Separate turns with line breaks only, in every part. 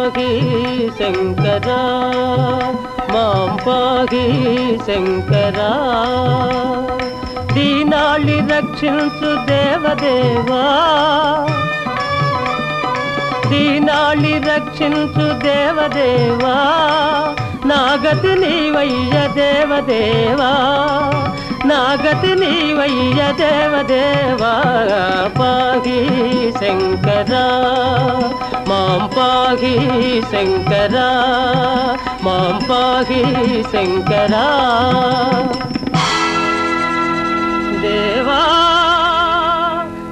పాహి శంకరా మాం పాహి శంకరా. దీనాళి రక్షించు దేవదేవా దీనాళి రక్షించు దేవదేవా. నాగతి నీవయ్య దేవదేవా. నాగతి నీవయ్య దేవదేవా పాహి శంకరా మాం పాహి శంకరా మాం పాహి శంకరా. దేవా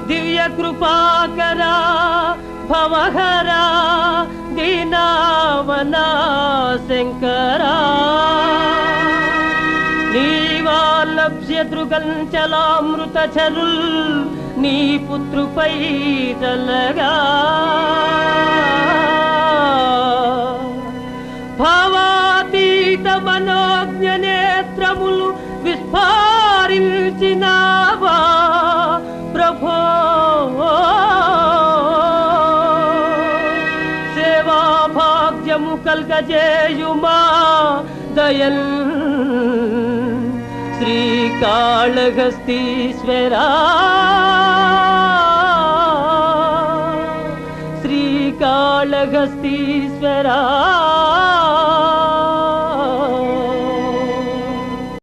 దివ్య కృపాకరా భవహరా దీనావనా శంకరా. నీవాలభ్య దృగంచలామృత చరుల్ నీ పుత్రుపై తలగా భావాతీత మనోజ్ఞ నేత్రములు విస్ఫారించినావా ప్రభో. సేవా భాగ్యము కల్గజేయుమా దయల్. శ్రీకాళహస్తీశ్వరా. శ్రీకాళహస్తీశ్వరా.